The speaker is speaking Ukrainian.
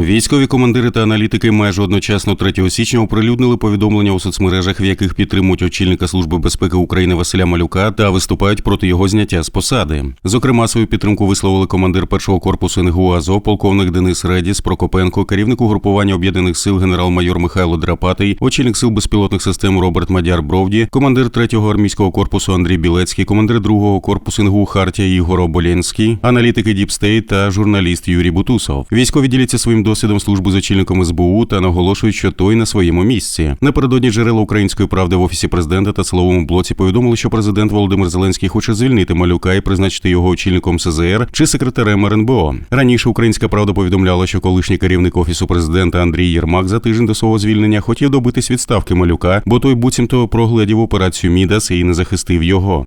Військові командири та аналітики майже одночасно 3 січня оприлюднили повідомлення у соцмережах, в яких підтримують очільника Служби безпеки України Василя Малюка та виступають проти його зняття з посади. Зокрема, свою підтримку висловили командир першого корпусу НГУ Азов, полковник Денис Редіс Прокопенко, керівник угрупування об'єднаних сил генерал-майор Михайло Драпатий, очільник сил безпілотних систем Роберт Мадяр Бровді, командир 3-го армійського корпусу Андрій Білецький, командир 2-го корпусу НГУ Хартія Ігор Оболєнський, аналітики Діпстейт та журналіст Юрій Бутусов. Військові діляться своїм досвідом служби з очільником СБУ та наголошують, що той на своєму місці. Напередодні джерела української правди в офісі президента та силовому блоці повідомили, що президент Володимир Зеленський хоче звільнити малюка і призначити його очільником СЗР чи секретарем РНБО. Раніше українська правда повідомляла, що колишній керівник офісу президента Андрій Єрмак за тиждень до свого звільнення хотів добитись відставки малюка, бо той буцімто прогледів операцію Мідас і не захистив його.